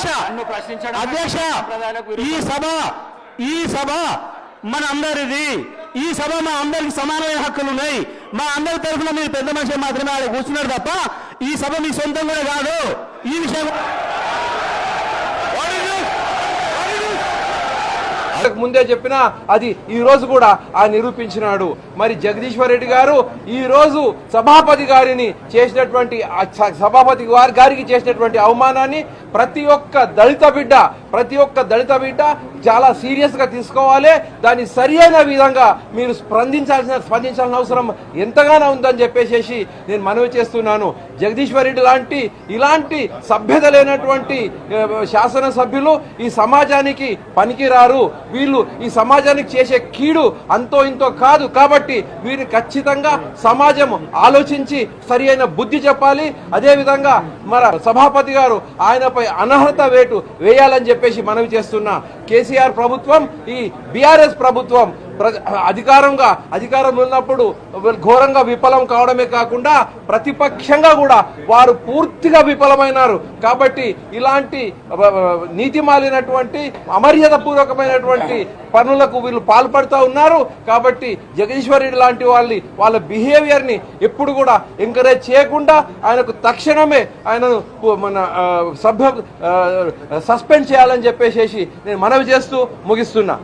అధ్యక్ష అధ్యక్ష ఈ సభ ఈ సభ మన అందరిది ఈ సభ మా అందరికి సమానమైన హక్కులు ఉన్నాయి. మా అందరి తరఫున మీరు పెద్ద మనిషి మాత్రమే ఆడ కూర్చున్నారు తప్ప ఈ సభ మీ సొంతం కూడా కాదు. ఈ విషయం ముందే చెప్పినా అది ఈ రోజు కూడా ఆ నిరూపించినాడు. మరి జగదీశ్వర్ రెడ్డి గారు ఈ రోజు సభాపతి గారిని చేసినటువంటి సభాపతి గారికి చేసినటువంటి అవమానాన్ని ప్రతి ఒక్క దళిత బిడ్డ ప్రతి ఒక్క దళిత బిడ్డ చాలా సీరియస్గా తీసుకోవాలి. దాన్ని సరి అయిన విధంగా మీరు స్పందించాల్సిన స్పందించాల్సిన అవసరం ఎంతగానో ఉందని చెప్పేసి నేను మనవి చేస్తున్నాను. జగదీశ్వర్ రెడ్డి లాంటి ఇలాంటి సభ్యత లేనటువంటి శాసనసభ్యులు ఈ సమాజానికి పనికిరారు. వీళ్ళు ఈ సమాజానికి చేసే కీడు అంతో ఇంతో కాదు. కాబట్టి వీరిని ఖచ్చితంగా సమాజం ఆలోచించి సరి అయిన బుద్ధి చెప్పాలి. అదేవిధంగా మన సభాపతి గారు ఆయనపై అనర్హత వేటు వేయాలని చెప్పేసి మనవి చేస్తున్నా కేసీఆర్ ప్రభుత్వం ఈ బీఆర్ఎస్ ప్రభుత్వం అధికారంగా అధికారం ఉన్నప్పుడు ఘోరంగా విఫలం కావడమే కాకుండా ప్రతిపక్షంగా కూడా వారు పూర్తిగా విఫలమైనారు. కాబట్టి ఇలాంటి నీతి మాలినటువంటి అమర్యాద పూర్వకమైనటువంటి పనులకు వీళ్ళు పాల్పడుతూ ఉన్నారు. కాబట్టి జగదీశ్వరుడు లాంటి వాళ్ళని వాళ్ళ బిహేవియర్ని ఎప్పుడు కూడా ఎంకరేజ్ చేయకుండా ఆయనకు తక్షణమే ఆయనను మన సభ్య సస్పెండ్ చేయాలని చెప్పేసేసి నేను మనవి చేస్తూ ముగిస్తున్నా.